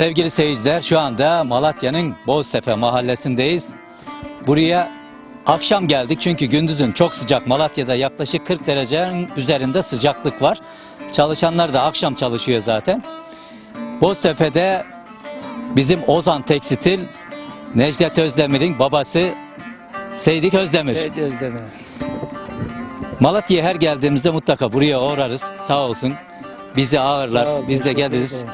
Sevgili seyirciler şu anda Malatya'nın Boztepe mahallesindeyiz. Buraya akşam geldik çünkü gündüzün çok sıcak Malatya'da yaklaşık 40 derecenin üzerinde sıcaklık var. Çalışanlar da akşam çalışıyor zaten. Boztepe'de bizim Ozan Tekstil Necdet Özdemir'in babası Seydik Özdemir. Evet Özdemir. Malatya'ya her geldiğimizde mutlaka buraya uğrarız. Sağ olsun. Bizi ağırlar. Sağ ol, biz de geliriz.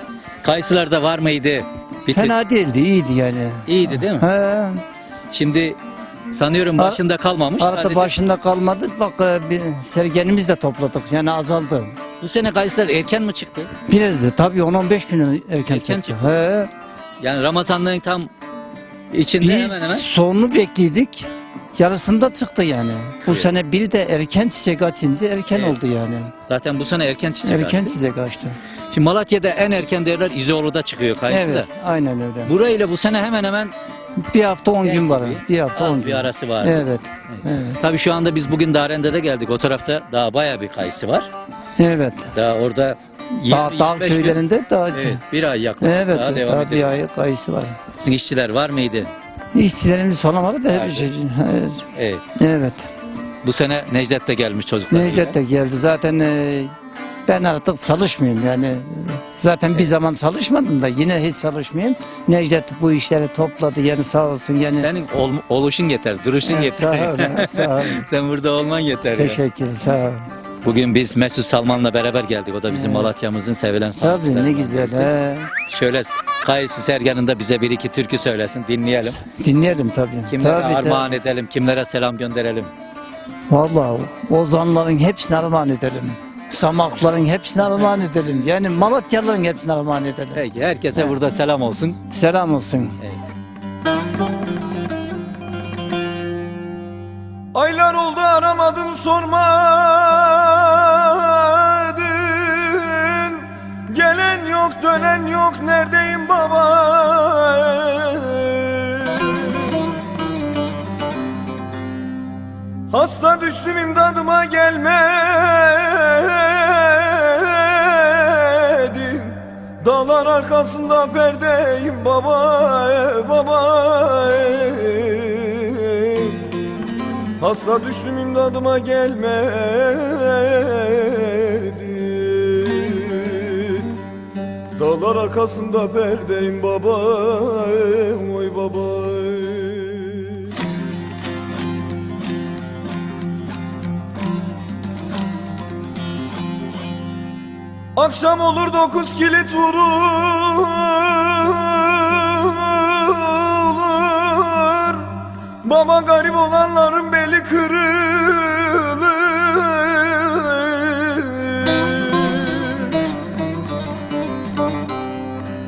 Ederiz. Kayısılar da var mıydı? Bitir. Fena değildi, iyiydi yani. İyiydi değil mi? He, Şimdi sanıyorum başında kalmamış. arada Sadece başında kalmadık. Bak e, bir sergenimiz de topladık. Yani azaldı. Bu sene kayısılar erken mi çıktı? Biraz da tabii 10-15 gün erken, Erken çıktı. çıktı. He. Yani Ramazan'ın tam içinde Biz hemen hemen. sonunu bekledik. Yarısında çıktı yani. Bu Evet. sene biri de erken çiçek açınca erken Evet. oldu yani. Zaten bu sene erken çiçek erken açtı. çiçek açtı. Şimdi Malatya'da en erken derler İzoğlu'da çıkıyor kayısı Evet, da. aynen öyle. Burayla bu sene hemen hemen Bir hafta 10 gün var. Bir hafta az 10 bir gün. arası var. Evet. Evet. Tabii şu anda biz bugün Darende'de geldik. O tarafta daha bayağı bir kayısı var. Evet. Daha orada 20, Dağ, dağ 25 gün- köylerinde daha Evet, bir ay yaklaşık Evet, daha devam daha bir ediyor. ay kayısı var. Sizin işçiler var mıydı? İşçilerimiz falan var da hep Vardı. şey, Evet. evet. Bu sene Necdet de gelmiş çocuklar. Necdet de geldi. Zaten e, ben artık çalışmıyorum yani. Zaten bir zaman çalışmadım da yine hiç çalışmıyorum. Necdet bu işleri topladı yani sağ olsun yani. Senin ol- oluşun yeter, duruşun yeter. sağ olun, sağ olun. Sen burada olman yeter. ya. Teşekkür sağ olun. Bugün biz Mesut Salman'la beraber geldik. O da bizim Malatya'mızın sevilen Tabii sanatçılarından ne güzel. birisi. He. Şöyle Kayısı Sergen'in bize bir iki türkü söylesin, dinleyelim. Dinleyelim tabii. Kimlere tabii, armağan edelim, kimlere selam gönderelim. Vallahi ozanların hepsine armağan edelim. Samakların hepsine armağan edelim. Yani Malatyalıların hepsine armağan edelim. Peki herkese burada selam olsun. Selam olsun. Aylar oldu aramadın sormadın Gelen yok dönen yok neredeyim baba Hasta düştüm imdadıma gelmedin arkasında perdeyim baba baba Hasta düştüm imdadıma gelmedi. Dağlar arkasında perdeyim baba Oy baba Akşam olur dokuz kilit vurur Baba garip olanların beli kırılır.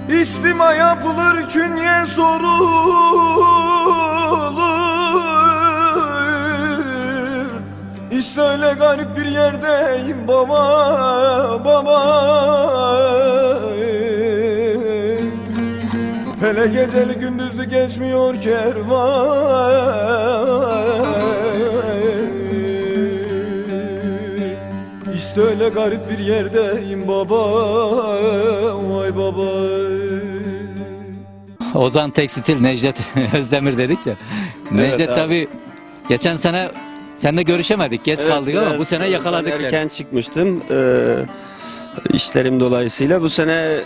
İstima yapılır künye sorulur. İşte öyle garip bir yerdeyim baba baba Hele geceli gündüzlü geçmiyor kervan İşte öyle garip bir yerdeyim baba Vay baba Ozan Tekstil Necdet Özdemir dedik ya. Necdet abi. tabii geçen sene seninle görüşemedik. Geç Evet, kaldık ama bu sene yakaladık ben seni. Erken çıkmıştım ee, işlerim dolayısıyla. Bu sene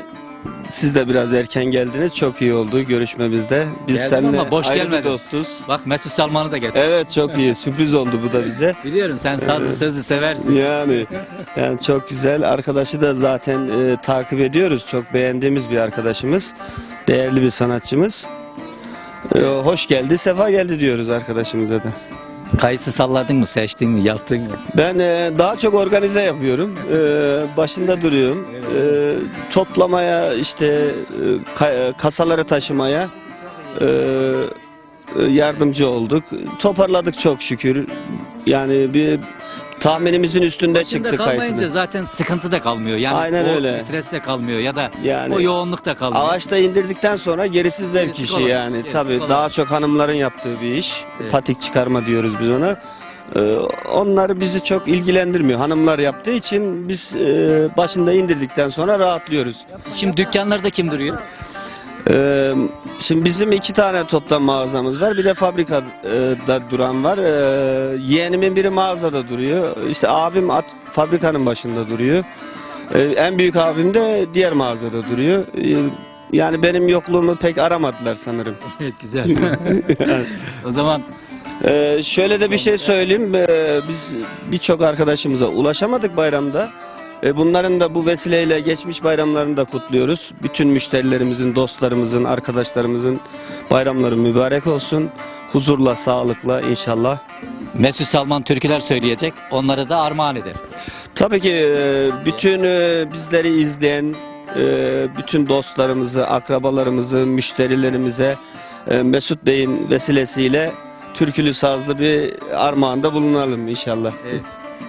siz de biraz erken geldiniz. Çok iyi oldu görüşmemizde. Biz Geldim seninle ama boş ayrı bir gelmedim. dostuz. Bak Mesut Salman'ı da getir. Evet çok iyi. Sürpriz oldu bu da bize. Biliyorum sen sazı sözü seversin. Yani yani çok güzel. Arkadaşı da zaten e, takip ediyoruz. Çok beğendiğimiz bir arkadaşımız. Değerli bir sanatçımız. E, hoş geldi, sefa geldi diyoruz arkadaşımıza da. Kayısı salladın mı, seçtin mi, yaptın mı? Ben e, daha çok organize yapıyorum. E, başında duruyorum. E, toplamaya, işte e, ka- kasaları taşımaya e, e, yardımcı olduk. Toparladık çok şükür. Yani bir tahminimizin üstünde Şimdi çıktı kalmayınca kayısını. zaten sıkıntı da kalmıyor. Yani Aynen o öyle. stres de kalmıyor ya da Yani o yoğunluk da kalmıyor. Ağaçta indirdikten sonra gerisi zevk Gerisi işi kolay, yani. gerisi Tabii kolay. daha çok hanımların yaptığı bir iş. Evet. Patik çıkarma diyoruz biz ona. Ee, onlar bizi çok ilgilendirmiyor. Hanımlar yaptığı için biz e, başında indirdikten sonra rahatlıyoruz. Şimdi dükkanlarda kim duruyor? Ee, şimdi bizim iki tane toptan mağazamız var. Bir de fabrikada duran var. Ee, yeğenimin biri mağazada duruyor. İşte abim at, fabrikanın başında duruyor. Ee, en büyük abim de diğer mağazada duruyor. Ee, yani benim yokluğumu pek aramadılar sanırım. Evet güzel. o zaman Ee, şöyle de bir şey söyleyeyim. Ee, biz birçok arkadaşımıza ulaşamadık bayramda. Ee, bunların da bu vesileyle geçmiş bayramlarını da kutluyoruz. Bütün müşterilerimizin, dostlarımızın, arkadaşlarımızın bayramları mübarek olsun. Huzurla, sağlıkla inşallah. Mesut Salman türküler söyleyecek. Onları da armağan eder. Tabii ki e, bütün e, bizleri izleyen e, bütün dostlarımızı, akrabalarımızı, müşterilerimize e, Mesut Bey'in vesilesiyle türkülü sazlı bir armağanda bulunalım inşallah.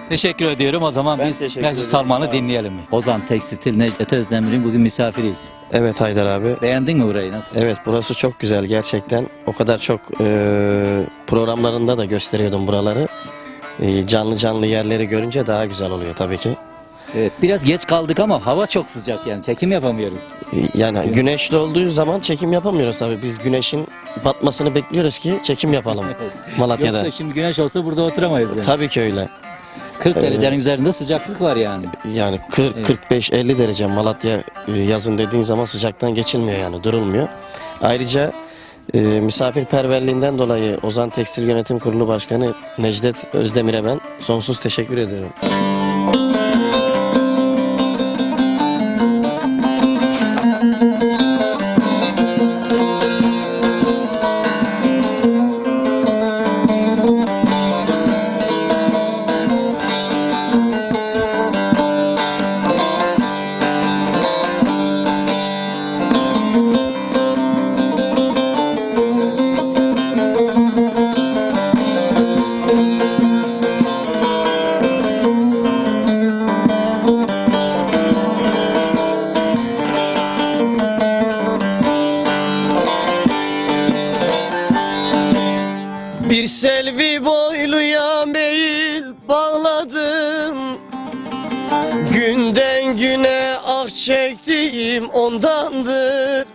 Teşekkür ediyorum. O zaman Ben biz teşekkür Mesut ederim. Salman'ı dinleyelim. Ozan Tekstil Necdet Özdemir'in bugün misafiriyiz. Evet Haydar abi. Beğendin mi burayı nasıl? Evet burası çok güzel gerçekten. O kadar çok e, programlarında da gösteriyordum buraları. E, canlı canlı yerleri görünce daha güzel oluyor tabii ki. Evet biraz geç kaldık ama hava çok sıcak yani çekim yapamıyoruz. E, yani güneşli olduğu zaman çekim yapamıyoruz tabii. Biz güneşin batmasını bekliyoruz ki çekim yapalım Malatya'da. Yoksa şimdi güneş olsa burada oturamayız yani. Tabii ki öyle. 40 derecenin üzerinde sıcaklık var yani. Yani 40 45 50 derece Malatya e, yazın dediğin zaman sıcaktan geçilmiyor yani durulmuyor. Ayrıca e, misafirperverliğinden dolayı Ozan Tekstil Yönetim Kurulu Başkanı Necdet Özdemir'e ben sonsuz teşekkür ederim. Bağladım. Günden güne ah çektiğim ondandır.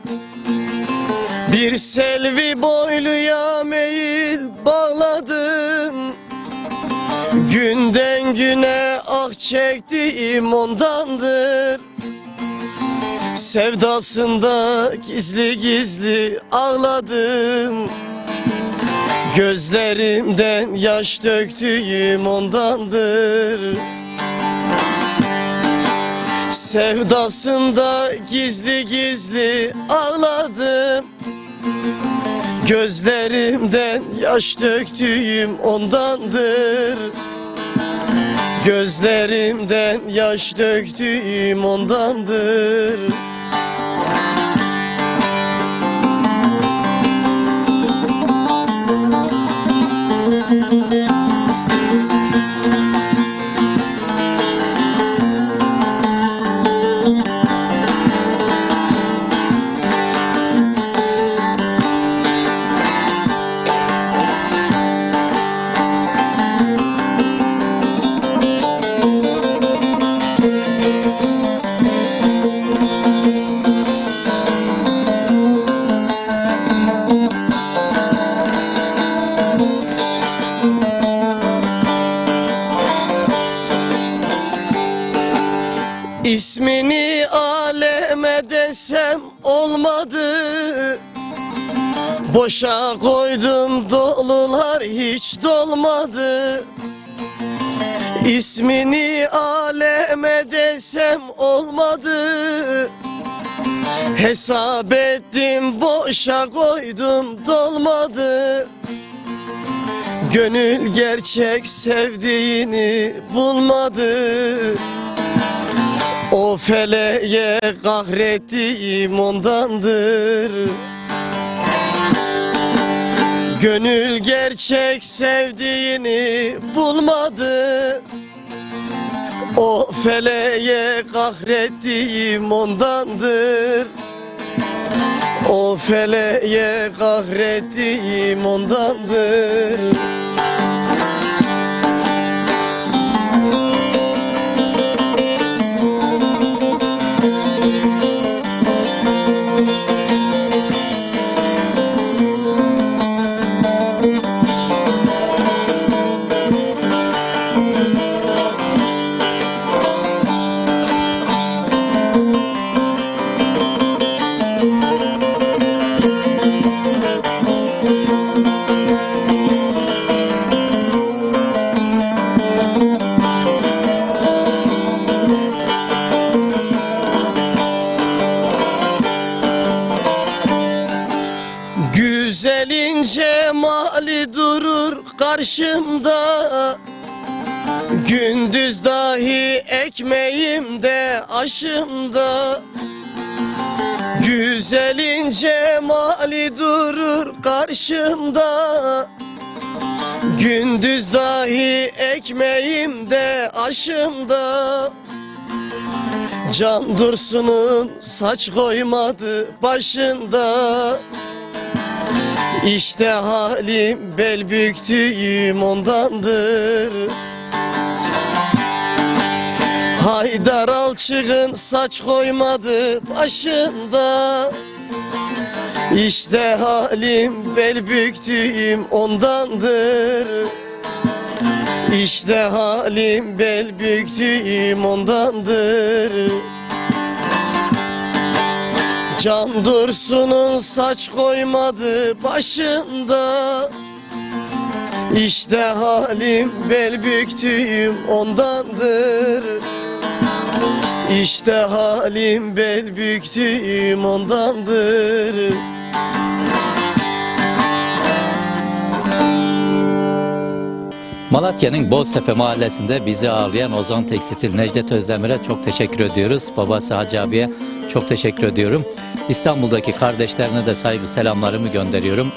Bir selvi boyluya meyil bağladım. Günden güne ah çektiğim ondandır. Sevdasında gizli gizli ağladım Gözlerimden yaş döktüğüm ondandır. Sevdasında gizli gizli ağladım. Gözlerimden yaş döktüğüm ondandır. Gözlerimden yaş döktüğüm ondandır Boşa koydum dolular hiç dolmadı. İsmini aleme desem olmadı. Hesap ettim boşa koydum dolmadı. Gönül gerçek sevdiğini bulmadı. O feleğe kahrettiğim ondandır Gönül gerçek sevdiğini bulmadı. O feleğe kahrettiğim ondandır. O feleğe kahrettiğim ondandır ekmeğimde aşımda. Güzelin cemali durur karşımda. Gündüz dahi ekmeğimde aşımda. Can Dursun'un saç koymadı başında. İşte halim bel büktüğüm ondandır Haydar Alçık'ın saç koymadı başında. İşte halim bel büktüğüm ondandır. İşte halim bel büktüğüm ondandır. Can Dursun'un saç koymadı başında. İşte halim bel büktüğüm ondandır İşte halim bel büktüğüm ondandır Malatya'nın Boztepe mahallesinde bizi ağırlayan Ozan Tekstil Necdet Özdemir'e çok teşekkür ediyoruz. Babası Hacı abiye çok teşekkür ediyorum. İstanbul'daki kardeşlerine de saygı selamlarımı gönderiyorum.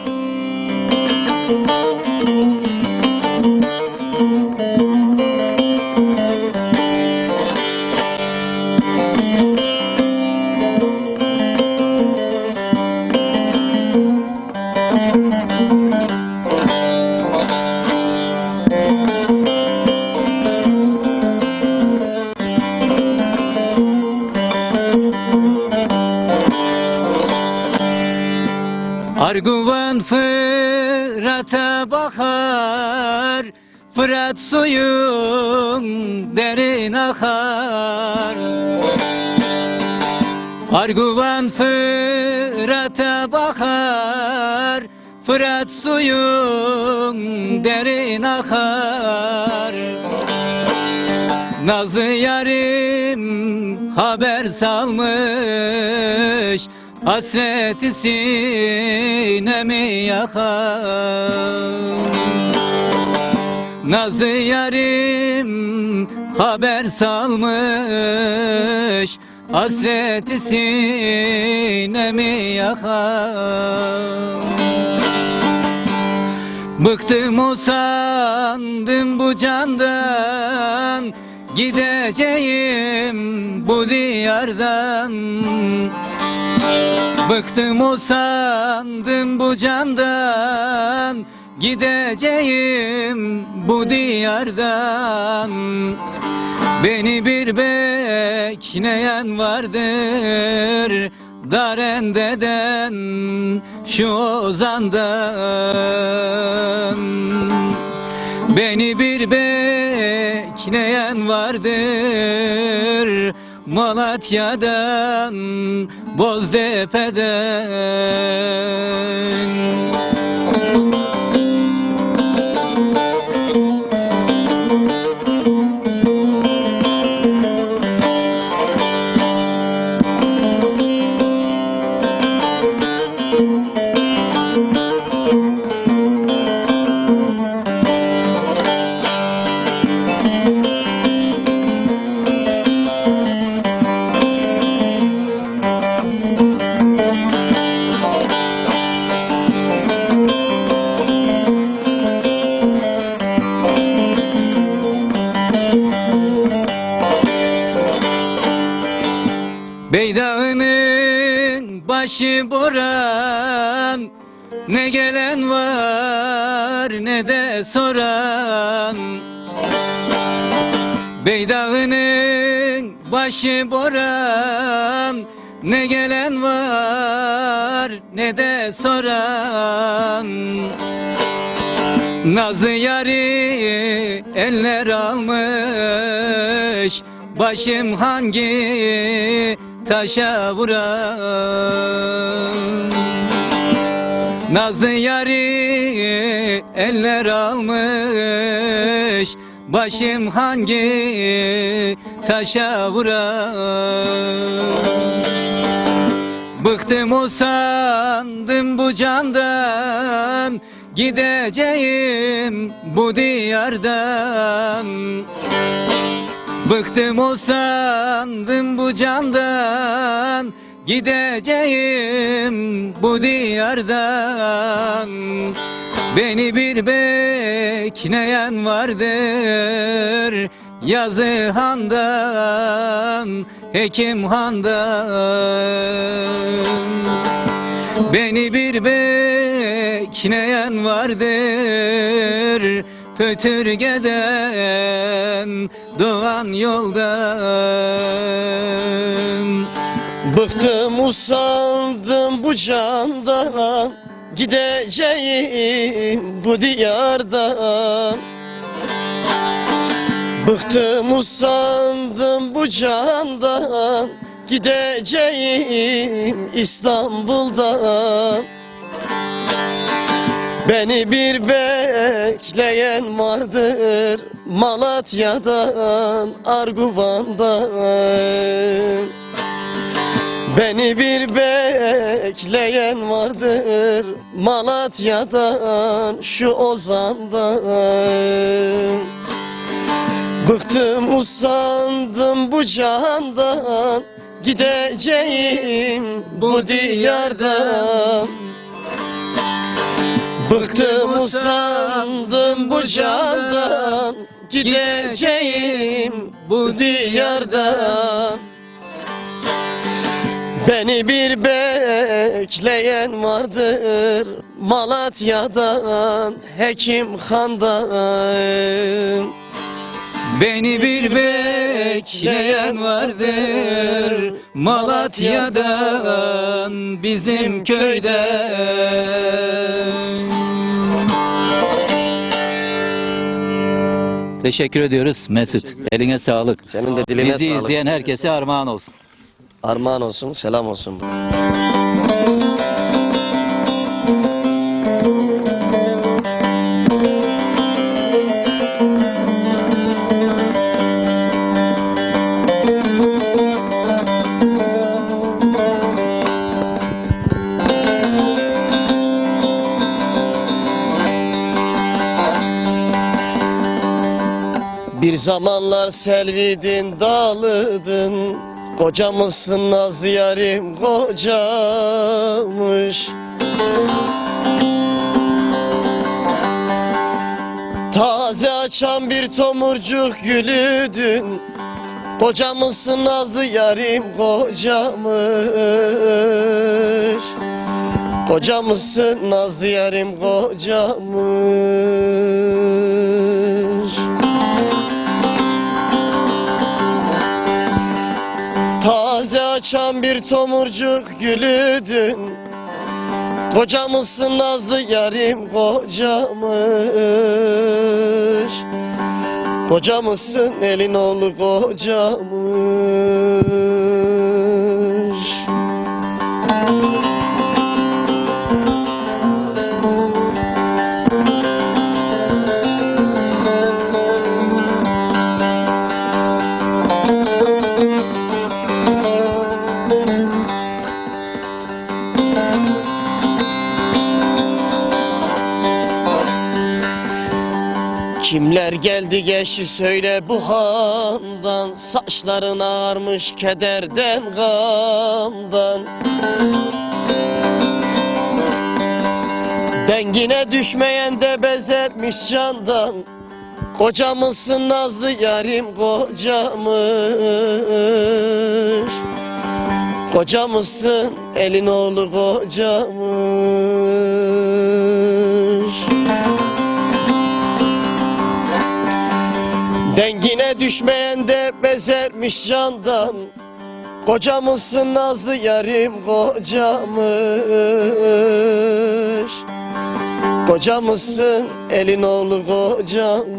Fırat suyun derin akar. Arguvan Fırat'a bakar Fırat suyun derin akar. Nazlı yarim haber salmış Hasreti sinemi yakar Nazlı yarim haber salmış Hasreti sinemi yakar. Bıktım usandım bu candan Gideceğim bu diyardan. Bıktım usandım bu candan Gideceğim bu diyardan. Beni bir bekleyen vardır Darendeden şu ozandan. Beni bir bekleyen vardır Malatya'dan Boztepe'den Beydağının başı boran Ne gelen var ne de soran. Beydağının başı boran Ne gelen var ne de soran. Nazlı yari eller almış Başım hangi taşa vuran. Nazlı yari eller almış Başım hangi taşa vuran? Bıktım usandım bu candan Gideceğim bu diyardan Bıktım usandım bu candan Gideceğim bu diyardan. Beni bir bekleyen vardır Yazı handan Hekim handan. Beni bir bekleyen vardır Pötürgeden doğan yoldan. Bıktım usandım bu candan. Gideceğim bu diyardan. Bıktım usandım bu candan. Gideceğim İstanbul'dan Beni bir bekleyen vardır Malatya'dan, Arguvan'dan. Beni bir bekleyen vardır Malatya'dan, şu Ozan'dan. Bıktım usandım bu candan Gideceğim bu diyardan Bıktım usandım bu candan Gideceğim bu diyardan. Beni bir bekleyen vardır Malatya'dan Hekim Han'dan. Beni bir bekleyen vardır Malatya'dan bizim köyden Teşekkür ediyoruz Mesut. Eline sağlık. Senin de diline Bizi sağlık. izleyen herkese armağan olsun. Armağan olsun, selam olsun. Bir zamanlar selvidin dalıdın Koca mısın naz yarim kocamış. Taze açan bir tomurcuk gülüdün Koca mısın nazlı yarim kocamış. Koca mısın nazlı yarim kocamış açan bir tomurcuk gülüdün. Koca mısın nazlı yarim kocamış Koca mısın elin oğlu kocamış Geldi geçti söyle bu handan Saçların ağarmış kederden gamdan. Dengine düşmeyen de bezermiş candan. Koca mısın nazlı yarim kocamış Koca mısın elin oğlu kocamış Dengine düşmeyen de bezermiş candan. Koca mısın nazlı yarim kocamış Koca mısın elin oğlu kocamış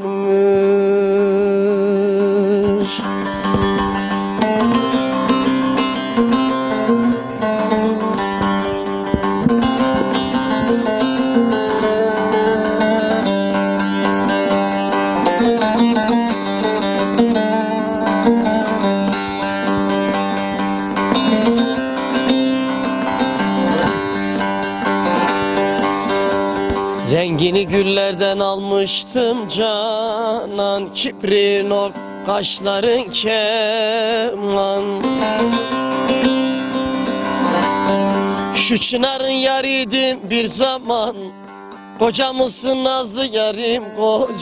Rengini güllerden almıştım canan Kibrin ok kaşların keman. Şu çınarın yarıydım bir zaman Koca mısın nazlı yarim kocamış?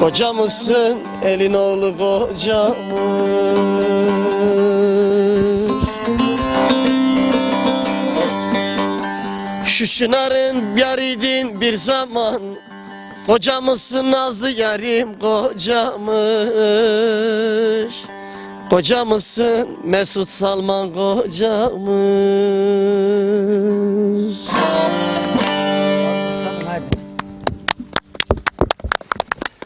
Koca mısın elin oğlu kocamış Şu şınarın yaridin bir zaman. Kocamızsın nazlı yarim kocamış. Kocamızsın Mesut Salman kocamış